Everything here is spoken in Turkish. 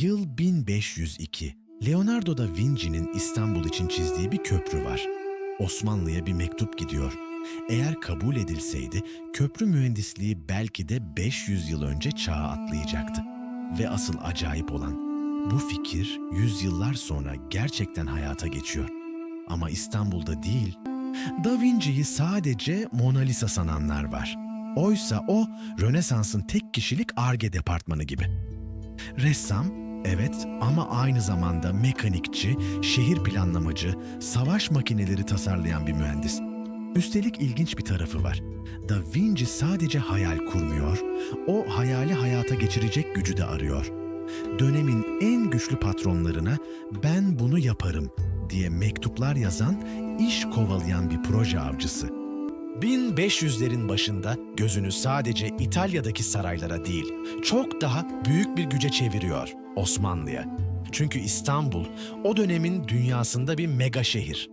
Yıl 1502. Leonardo da Vinci'nin İstanbul için çizdiği bir köprü var. Osmanlı'ya bir mektup gidiyor. Eğer kabul edilseydi köprü mühendisliği belki de 500 yıl önce çağa atlayacaktı. Ve asıl acayip olan bu fikir yüzyıllar sonra gerçekten hayata geçiyor. Ama İstanbul'da değil, Da Vinci'yi sadece Mona Lisa sananlar var. Oysa o Rönesans'ın tek kişilik arge departmanı gibi. Ressam, evet ama aynı zamanda mekanikçi, şehir planlamacı, savaş makineleri tasarlayan bir mühendis. Üstelik ilginç bir tarafı var. Da Vinci sadece hayal kurmuyor, o hayali hayata geçirecek gücü de arıyor. Dönemin en güçlü patronlarına ben bunu yaparım diye mektuplar yazan, iş kovalayan bir proje avcısı. 1500'lerin başında gözünü sadece İtalya'daki saraylara değil, çok daha büyük bir güce çeviriyor Osmanlı'ya. Çünkü İstanbul o dönemin dünyasında bir mega şehir.